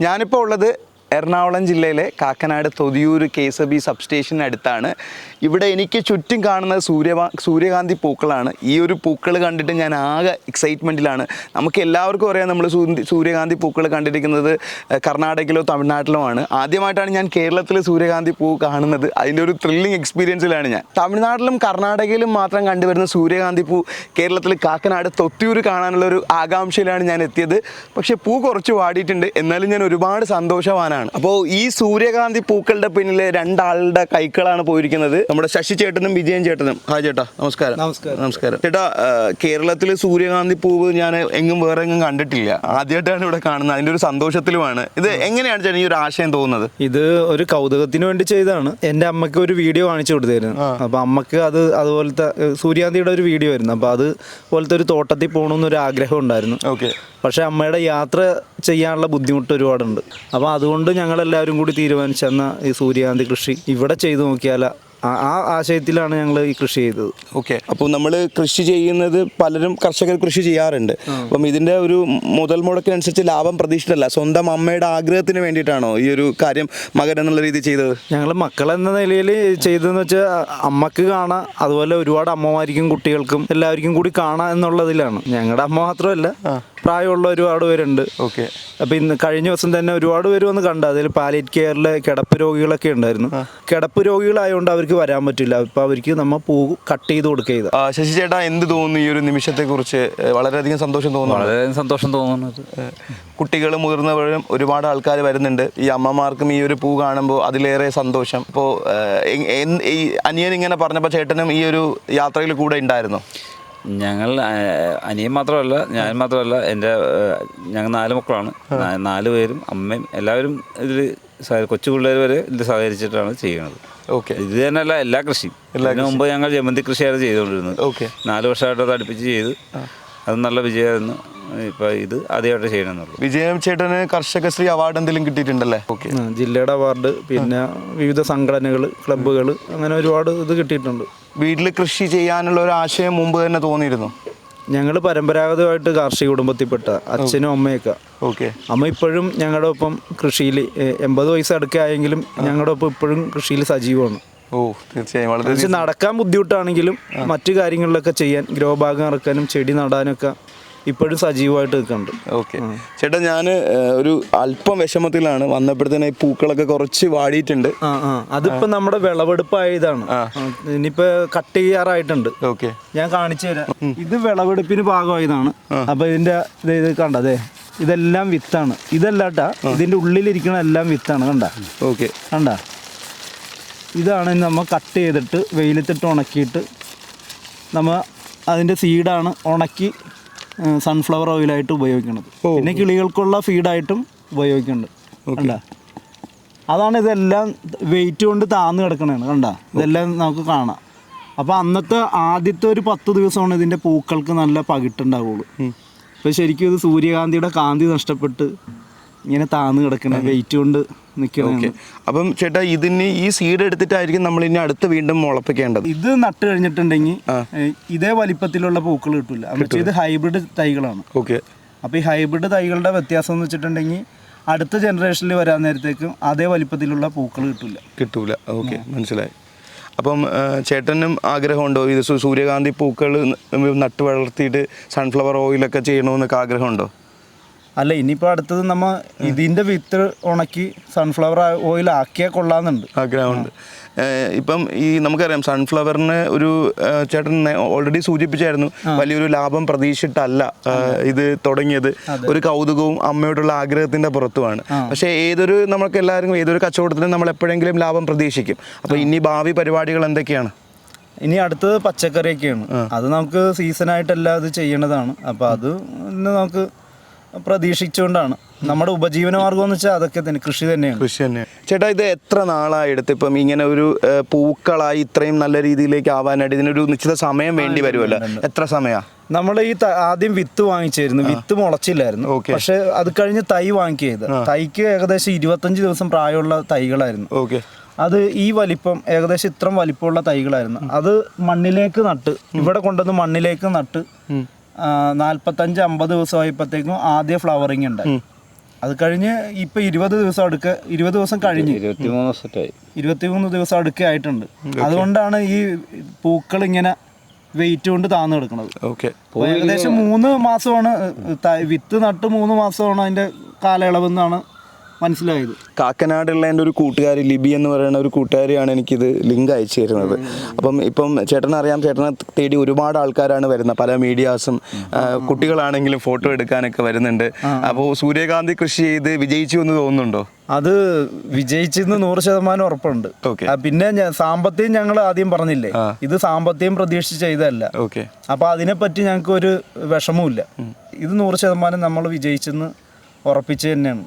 ഞാനിപ്പോൾ ഉള്ളത് എറണാകുളം ജില്ലയിലെ Kakkanad Thothiyur K S B സബ്സ്റ്റേഷന് അടുത്താണ്. ഇവിടെ എനിക്ക് ചുറ്റും കാണുന്നത് സൂര്യവാ സൂര്യകാന്തി പൂക്കളാണ്. ഈ ഒരു പൂക്കൾ കണ്ടിട്ട് ഞാൻ ആകെ എക്സൈറ്റ്മെന്റിലാണ് നമുക്ക് എല്ലാവർക്കും അറിയാം നമ്മൾ സൂര്യകാന്തി പൂക്കൾ കണ്ടിരിക്കുന്നത് കർണാടകയിലോ തമിഴ്നാട്ടിലോ ആണ്. ആദ്യമായിട്ടാണ് ഞാൻ കേരളത്തിൽ സൂര്യകാന്തി പൂ കാണുന്നത്. അതിന്റെ ഒരു ത്രില്ലിംഗ് എക്സ്പീരിയൻസിലാണ് ഞാൻ. തമിഴ്നാട്ടിലും കർണാടകയിലും മാത്രം കണ്ടുവരുന്ന സൂര്യകാന്തി പൂ കേരളത്തിൽ കാക്കനാട് തൊത്തിയൂർ കാണാനുള്ള ഒരു ആകാംക്ഷയിലാണ് ഞാൻ എത്തിയത്. പക്ഷേ പൂ കുറച്ച് വാടിയിട്ടുണ്ട്. എന്നാലും ഞാൻ ഒരുപാട് സന്തോഷവാനാണ്. അപ്പോൾ ഈ സൂര്യകാന്തി പൂക്കളുടെ പിന്നിൽ രണ്ടാളുടെ കൈകളാണ് പോയിരിക്കുന്നത്. നമ്മുടെ ശശി ചേട്ടനും വിജയൻ ചേട്ടനും. ഹായ് ചേട്ടാ നമസ്കാരം. നമസ്കാരം. നമസ്കാരം. ചേട്ടാ കേരളത്തിൽ സൂര്യകാന്തി പൂവ് ഞാൻ എങ്ങും വേറെ എങ്ങും കണ്ടിട്ടില്ല. ആദ്യമായിട്ടാണ് ഇവിടെ കാണുന്നത്. അതിന്റെ ഒരു സന്തോഷത്തിലുമാണ്. ഇത് എങ്ങനെയാണ് ചേട്ടൻ ഈ ഒരു ആശയം തോന്നുന്നത്? ഇത് ഒരു കൗതുകത്തിന് വേണ്ടി ചെയ്തതാണ്. എന്റെ അമ്മയ്ക്ക് ഒരു വീഡിയോ കാണിച്ചു കൊടുത്തായിരുന്നു അപ്പൊ അമ്മയ്ക്ക് അത് അതുപോലത്തെ സൂര്യകാന്തിയുടെ സൂര്യാന്തിയുടെ ഒരു വീഡിയോ ആയിരുന്നു. അപ്പൊ അത് പോലത്തെ ഒരു തോട്ടത്തിൽ പോകണമെന്നൊരു ആഗ്രഹം ഉണ്ടായിരുന്നു. ഓക്കെ. പക്ഷെ അമ്മയുടെ യാത്ര ചെയ്യാനുള്ള ബുദ്ധിമുട്ട് ഒരുപാടുണ്ട്. അപ്പോൾ അതുകൊണ്ട് ഞങ്ങളെല്ലാവരും കൂടി തീരുമാനിച്ചെന്ന ഈ സൂര്യകാന്തി കൃഷി ഇവിടെ ചെയ്തു നോക്കിയാൽ ആ- ആശയത്തിലാണ് ഞങ്ങൾ ഈ കൃഷി ചെയ്തത്. ഓക്കെ. അപ്പോൾ നമ്മൾ കൃഷി ചെയ്യുന്നത് പലരും കർഷകർ കൃഷി ചെയ്യാറുണ്ട്. അപ്പം ഇതിന്റെ ഒരു മുതൽ മുടക്കിനനുസരിച്ച് ലാഭം പ്രതീക്ഷിച്ചിട്ടല്ല സ്വന്തം അമ്മയുടെ ആഗ്രഹത്തിന് വേണ്ടിയിട്ടാണോ ഈ ഒരു കാര്യം മകൻ എന്നുള്ള രീതിയിൽ ചെയ്തത്? ഞങ്ങൾ മക്കൾ എന്ന നിലയിൽ ചെയ്തതെന്ന് വെച്ചാൽ അമ്മയ്ക്ക് കാണാം അതുപോലെ ഒരുപാട് അമ്മമാരിക്കും കുട്ടികൾക്കും എല്ലാവർക്കും കൂടി കാണാം എന്നുള്ളതിലാണ്. ഞങ്ങളുടെ അമ്മ മാത്രമല്ല പ്രായമുള്ള ഒരുപാട് പേരുണ്ട്. ഓക്കെ. അപ്പൊ ഇന്ന് കഴിഞ്ഞ ദിവസം തന്നെ ഒരുപാട് പേര് വന്ന് കണ്ടു. അതിൽ പാലിയറ്റ് കെയറിലെ കിടപ്പ് രോഗികളൊക്കെ ഉണ്ടായിരുന്നു. കിടപ്പ് രോഗികളായതുകൊണ്ട് അവർക്ക് വരാൻ പറ്റില്ല. ഇപ്പൊ അവർക്ക് നമ്മ പൂ കട്ട് ചെയ്ത് കൊടുക്കുക ചെയ്ത. ശശി ചേട്ടാ എന്ത് തോന്നുന്നു ഈ ഒരു നിമിഷത്തെക്കുറിച്ച്? കുറിച്ച് വളരെയധികം സന്തോഷം തോന്നുന്നു. വളരെ സന്തോഷം തോന്നുന്നത്. കുട്ടികൾ മുതിർന്നവരും ഒരുപാട് ആൾക്കാർ വരുന്നുണ്ട്. ഈ അമ്മമാർക്കും ഈ ഒരു പൂ കാണുമ്പോൾ അതിലേറെ സന്തോഷം. ഇപ്പോൾ ഈ അനിയൻ ഇങ്ങനെ പറഞ്ഞപ്പോൾ ചേട്ടനും ഈ ഒരു യാത്രയിൽ കൂടെ ഉണ്ടായിരുന്നു? ഞങ്ങൾ അനിയൻ മാത്രമല്ല ഞാൻ മാത്രമല്ല എന്റെ ഞങ്ങൾ നാല് മക്കളാണ്. നാല് പേരും അമ്മയും എല്ലാവരും ഇതിൽ കൊച്ചു പിള്ളേർ വരെ ഇതിൽ സഹകരിച്ചിട്ടാണ് ചെയ്യുന്നത്. ഓക്കെ. ഇത് തന്നെയല്ല എല്ലാ കൃഷിയും. ഇതിനു മുമ്പ് ഞങ്ങൾ ജമന്തി കൃഷിയാണ് ചെയ്തുകൊണ്ടിരുന്നത്. ഓക്കെ. നാല് വർഷമായിട്ട് അത് അടുപ്പിച്ച് ചെയ്ത്. അത് നല്ല വിജയമായിരുന്നു. ഇപ്പൊ ഇത് ആദ്യമായിട്ട് ചെയ്യണമെന്നുള്ളൂ. വിജയം ചേട്ടന് കർഷകശ്രീ അവാർഡ് എന്തെങ്കിലും കിട്ടിയിട്ടുണ്ടല്ലേ? ഓക്കെ. ജില്ലയുടെ അവാർഡ് പിന്നെ വിവിധ സംഘടനകൾ ക്ലബ്ബുകൾ അങ്ങനെ ഒരുപാട് ഇത് കിട്ടിയിട്ടുണ്ട്. വീട്ടിൽ കൃഷി ചെയ്യാനുള്ള ഒരു ആശയം മുമ്പ് തന്നെ തോന്നിയിരുന്നു. ഞങ്ങൾ പരമ്പരാഗതമായിട്ട് കാർഷിക കുടുംബത്തിൽപ്പെട്ട അച്ഛനും അമ്മയൊക്കെ. ഓക്കെ. അമ്മ ഇപ്പോഴും ഞങ്ങളുടെ ഒപ്പം കൃഷിയിൽ എൺപത് വയസ്സ് അടുക്കായെങ്കിലും ഞങ്ങളുടെ ഒപ്പം ഇപ്പോഴും കൃഷിയിൽ സജീവമാണ്. ഓ തീർച്ചയായും. വളരെ നടക്കാൻ ബുദ്ധിമുട്ടാണെങ്കിലും മറ്റു കാര്യങ്ങളിലൊക്കെ ചെയ്യാൻ ഗ്രോ ബാഗ് ഇറക്കാനും ചെടി നടാനൊക്കെ ഇപ്പോഴും സജീവമായിട്ട് നിൽക്കുന്നുണ്ട്. ഓക്കെ. ചേട്ടാ ഞാൻ ഒരു അല്പം വിഷമത്തിലാണ്. വന്നപ്പോഴത്തേനെ ഈ പൂക്കളൊക്കെ കുറച്ച് വാടിയിട്ടുണ്ട്. ആ ആ. അതിപ്പോ നമ്മുടെ വിളവെടുപ്പായതാണ്. ഇനിയിപ്പോ കട്ട് ചെയ്യാറായിട്ടുണ്ട്. ഓക്കെ. ഞാൻ കാണിച്ചു തരാം. ഇത് വിളവെടുപ്പിന് ഭാഗമായതാണ്. അപ്പൊ ഇതിന്റെ ഇത് ഇത് കണ്ടതേ ഇതെല്ലാം വിത്താണ്. ഇതല്ലാട്ടാ ഇതിന്റെ ഉള്ളിലിരിക്കണ എല്ലാം വിത്താണ് കണ്ട? ഓക്കെ. കണ്ട? ഇതാണ് നമ്മൾ കട്ട് ചെയ്തിട്ട് വെയിലത്തിട്ട് ഉണക്കിയിട്ട് നമ്മൾ അതിന്റെ സീഡാണ് ഉണക്കി സൺഫ്ലവർ ഓയിലായിട്ട് ഉപയോഗിക്കുന്നത്. പിന്നെ കിളികൾക്കുള്ള ഫീഡായിട്ടും ഉപയോഗിക്കുന്നുണ്ട്. കണ്ട? അതാണ് ഇതെല്ലാം വെയിറ്റ് കൊണ്ട് താന്ന് കിടക്കണതാണ് കണ്ട? ഇതെല്ലാം നമുക്ക് കാണാം. അപ്പോൾ അന്നത്തെ ആദ്യത്തെ ഒരു പത്ത് ദിവസമാണ് ഇതിന്റെ പൂക്കൾക്ക് നല്ല പകിട്ടുണ്ടാവുള്ളൂ. ഇപ്പോൾ ശരിക്കും ഇത് സൂര്യകാന്തിയുടെ കാന്തി നഷ്ടപ്പെട്ട് ഇങ്ങനെ താന്ന് കിടക്കണം വെയിറ്റ് കൊണ്ട് ഓക്കെ. അപ്പം ചേട്ടാ ഇതിന് ഈ സീഡ് എടുത്തിട്ടായിരിക്കും നമ്മൾ ഇനി അടുത്ത് വീണ്ടും മുളപ്പിക്കേണ്ടത്. ഇത് നട്ട് കഴിഞ്ഞിട്ടുണ്ടെങ്കിൽ ഇതേ വലിപ്പത്തിലുള്ള പൂക്കൾ കിട്ടില്ല ഇത് ഹൈബ്രിഡ് തൈകളാണ്. ഓക്കെ. അപ്പോൾ ഈ ഹൈബ്രിഡ് തൈകളുടെ വ്യത്യാസം എന്ന് വെച്ചിട്ടുണ്ടെങ്കിൽ അടുത്ത ജനറേഷനിൽ വരാൻ നേരത്തേക്കും അതേ വലിപ്പത്തിലുള്ള പൂക്കൾ കിട്ടില്ല കിട്ടൂല. ഓക്കെ. മനസ്സിലായി. അപ്പം ചേട്ടനും ആഗ്രഹമുണ്ടോ? ഇത് സൂര്യകാന്തി പൂക്കൾ നട്ട് വളർത്തിയിട്ട് സൺഫ്ലവർ ഓയിലൊക്കെ ചെയ്യണമെന്നൊക്കെ ആഗ്രഹമുണ്ടോ? അല്ല ഇനിയിപ്പോൾ അടുത്തത് നമ്മ ഇതിന്റെ വിത്ത് ഉണക്കി സൺഫ്ലവർ ഓയിൽ ആക്കിയാൽ കൊള്ളാമെന്നുണ്ട്. ആഗ്രഹമുണ്ട്. ഇപ്പം ഈ നമുക്കറിയാം സൺഫ്ലവറിന് ഒരു ചേട്ടൻ ഓൾറെഡി സൂചിപ്പിച്ചായിരുന്നു വലിയൊരു ലാഭം പ്രതീക്ഷിച്ചിട്ടല്ല ഇത് തുടങ്ങിയത്. ഒരു കൗതുകവും അമ്മയോടുള്ള ആഗ്രഹത്തിന്റെ പുറത്തുമാണ്. പക്ഷേ ഏതൊരു നമുക്ക് എല്ലാവരും ഏതൊരു കച്ചവടത്തിനും നമ്മൾ എപ്പോഴെങ്കിലും ലാഭം പ്രതീക്ഷിക്കും. അപ്പോൾ ഇനി ഭാവി പരിപാടികൾ എന്തൊക്കെയാണ്? ഇനി അടുത്തത് പച്ചക്കറിയൊക്കെയാണ്. അത് നമുക്ക് സീസണായിട്ടല്ല അത് ചെയ്യേണ്ടതാണ്. അപ്പോൾ അത് നമുക്ക് പ്രതീക്ഷിച്ചുകൊണ്ടാണ്. നമ്മുടെ ഉപജീവന മാർഗം എന്ന് വെച്ചാൽ അതൊക്കെ തന്നെ കൃഷി തന്നെയാണ്. കൃഷി തന്നെ. ചേട്ടാ ഇത് എത്ര നാളായി എടുത്ത് ഇപ്പം ഇങ്ങനെ ഒരു പൂക്കളായി ഇത്രയും നല്ല രീതിയിലേക്ക് ആവാനായിട്ട് ഇതിനൊരു നിശ്ചിത സമയം വേണ്ടി വരുമല്ലോ? എത്ര സമയമാണ് നമ്മൾ ഈ ആദ്യം വിത്ത് വാങ്ങിച്ചായിരുന്നു. വിത്ത് മുളച്ചില്ലായിരുന്നു. പക്ഷെ അത് കഴിഞ്ഞ് തൈ വാങ്ങിയത് തൈക്ക് ഏകദേശം ഇരുപത്തഞ്ച് ദിവസം പ്രായമുള്ള തൈകളായിരുന്നു. ഓക്കെ. അത് ഈ വലിപ്പം ഏകദേശം ഇത്രയും വലിപ്പമുള്ള തൈകളായിരുന്നു. അത് മണ്ണിലേക്ക് നട്ട് ഇവിടെ കൊണ്ടുവന്ന് മണ്ണിലേക്ക് നട്ട് നാൽപ്പത്തഞ്ച് അമ്പത് ദിവസമായപ്പോഴത്തേക്കും ആദ്യ ഫ്ലവറിങ് ഉണ്ട്. അത് കഴിഞ്ഞ് ഇപ്പൊ ഇരുപത് ദിവസം അടുക്ക ഇരുപത് ദിവസം കഴിഞ്ഞ്. ഇരുപത്തി മൂന്ന് സെറ്റായി. ഇരുപത്തിമൂന്ന് ദിവസം അടുക്ക ആയിട്ടുണ്ട്. അതുകൊണ്ടാണ് ഈ പൂക്കൾ ഇങ്ങനെ വെയിറ്റ് കൊണ്ട് താന്ന് കിടക്കുന്നത്. ഏകദേശം മൂന്ന് മാസമാണ് വിത്ത് നട്ട് മൂന്ന് മാസമാണ് അതിന്റെ കാലയളവെന്നാണ് മനസ്സിലായത്. കാക്കനാടുള്ള എന്റെ ഒരു കൂട്ടുകാരി ലിബി എന്ന് പറയുന്ന ഒരു കൂട്ടുകാരിയാണ് എനിക്കിത് ലിങ്ക് അയച്ചു തരുന്നത്. അപ്പം ഇപ്പം ചേട്ടൻ അറിയാം ചേട്ടനെ തേടി ഒരുപാട് ആൾക്കാരാണ് വരുന്നത്. പല മീഡിയാസും കുട്ടികളാണെങ്കിലും ഫോട്ടോ എടുക്കാനൊക്കെ വരുന്നുണ്ട്. അപ്പോൾ സൂര്യകാന്തി കൃഷി ചെയ്ത് വിജയിച്ചു എന്ന് തോന്നുന്നുണ്ടോ? അത് വിജയിച്ചെന്ന് നൂറ് ശതമാനം ഉറപ്പുണ്ട്. പിന്നെ സാമ്പത്തികം ഞങ്ങൾ ആദ്യം പറഞ്ഞില്ലേ? ഇത് സാമ്പത്തികം പ്രതീക്ഷിച്ച് ചെയ്തതല്ല. അപ്പൊ അതിനെപ്പറ്റി ഞങ്ങൾക്ക് ഒരു വിഷമവും ഇത് നൂറ് ശതമാനം നമ്മൾ വിജയിച്ചെന്ന് ഉറപ്പിച്ച് തന്നെയാണ്.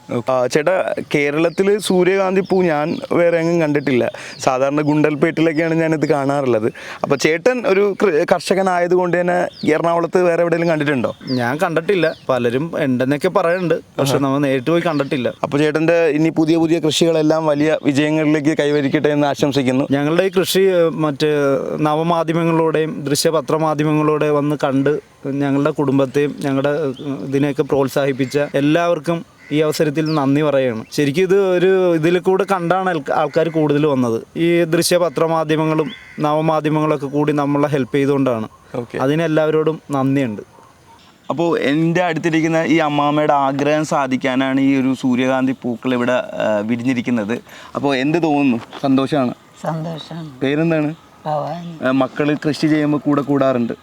ചേട്ടാ കേരളത്തിൽ സൂര്യകാന്തി പൂ ഞാൻ വേറെ എങ്ങും കണ്ടിട്ടില്ല. സാധാരണ ഗുണ്ടൽപേട്ടിലൊക്കെയാണ് ഞാനിത് കാണാറുള്ളത്. അപ്പോൾ ചേട്ടൻ ഒരു കർഷകനായത് കർഷകനായതുകൊണ്ട് തന്നെ എറണാകുളത്ത് വേറെ എവിടെയെങ്കിലും കണ്ടിട്ടുണ്ടോ? ഞാൻ കണ്ടിട്ടില്ല. പലരും ഉണ്ടെന്നൊക്കെ പറയുന്നുണ്ട് പക്ഷെ നമ്മൾ നേരിട്ട് പോയി കണ്ടിട്ടില്ല. അപ്പോൾ ചേട്ടന്റെ ഇനി പുതിയ പുതിയ കൃഷികളെല്ലാം വലിയ വിജയങ്ങളിലേക്ക് കൈവരിക്കട്ടെ എന്ന് ആശംസിക്കുന്നു. ഞങ്ങളുടെ ഈ കൃഷി മറ്റ് നവമാധ്യമങ്ങളിലൂടെയും ദൃശ്യപത്രമാധ്യമങ്ങളിലൂടെ വന്ന് കണ്ട് ഞങ്ങളുടെ കുടുംബത്തെയും ഞങ്ങളുടെ ഇതിനെയൊക്കെ പ്രോത്സാഹിപ്പിച്ച എല്ലാവർക്കും ഈ അവസരത്തിൽ നന്ദി പറയുകയാണ്. ശരിക്കും ഇത് ഒരു ഇതിൽ കൂടെ കണ്ടാണ് ആൾക്കാർ കൂടുതൽ വന്നത്. ഈ ദൃശ്യപത്രമാധ്യമങ്ങളും നവമാധ്യമങ്ങളൊക്കെ കൂടി നമ്മളെ ഹെൽപ്പ് ചെയ്തുകൊണ്ടാണ്. ഓക്കെ. അതിനെല്ലാവരോടും നന്ദിയുണ്ട്. അപ്പോൾ എന്റെ അടുത്തിരിക്കുന്ന ഈ അമ്മാമ്മയുടെ ആഗ്രഹം സാധിക്കാനാണ് ഈ ഒരു സൂര്യകാന്തി പൂക്കൾ ഇവിടെ വിരിഞ്ഞിരിക്കുന്നത്. അപ്പോൾ എന്ത് തോന്നുന്നു? സന്തോഷമാണ് സന്തോഷമാണ് പേരെന്താണ്? മക്കൾ കൃഷി ചെയ്യുമ്പോൾ കൂടെ കൂടാറുണ്ട്.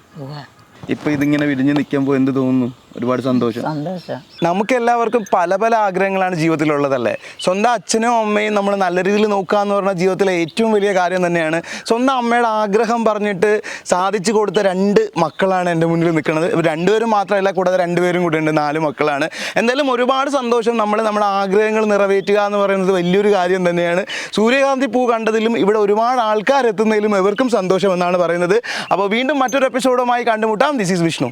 ഇപ്പോൾ ഇതിങ്ങനെ വിരിഞ്ഞ് നിൽക്കുമ്പോൾ എന്ത് തോന്നുന്നു? ഒരുപാട് സന്തോഷം. സന്തോഷം. നമുക്ക് എല്ലാവർക്കും പല പല ആഗ്രഹങ്ങളാണ് ജീവിതത്തിലുള്ളതല്ലേ? സ്വന്തം അച്ഛനും അമ്മയും നമ്മൾ നല്ല രീതിയിൽ നോക്കുക എന്ന് പറഞ്ഞാൽ ജീവിതത്തിലെ ഏറ്റവും വലിയ കാര്യം തന്നെയാണ് സ്വന്തം അമ്മയുടെ ആഗ്രഹം പറഞ്ഞിട്ട് സാധിച്ചു കൊടുത്ത രണ്ട് മക്കളാണ് എന്റെ മുന്നിൽ നിൽക്കുന്നത്. ഇവർ രണ്ടുപേരും മാത്രമല്ല കൂടാതെ രണ്ടുപേരും കൂടെ ഉണ്ട്. നാല് മക്കളാണ്. എന്തായാലും ഒരുപാട് സന്തോഷം നമ്മൾ നമ്മുടെ ആഗ്രഹങ്ങൾ നിറവേറ്റുക എന്ന് പറയുന്നത് വലിയൊരു കാര്യം തന്നെയാണ്. സൂര്യകാന്തി പൂ കണ്ടതിലും ഇവിടെ ഒരുപാട് ആൾക്കാർ എത്തുന്നതിലും എവർക്കും സന്തോഷം എന്നാണ് പറയുന്നത്. അപ്പോൾ വീണ്ടും മറ്റൊരു എപ്പിസോഡുമായി കണ്ടുമുട്ടാം. This is Vishnu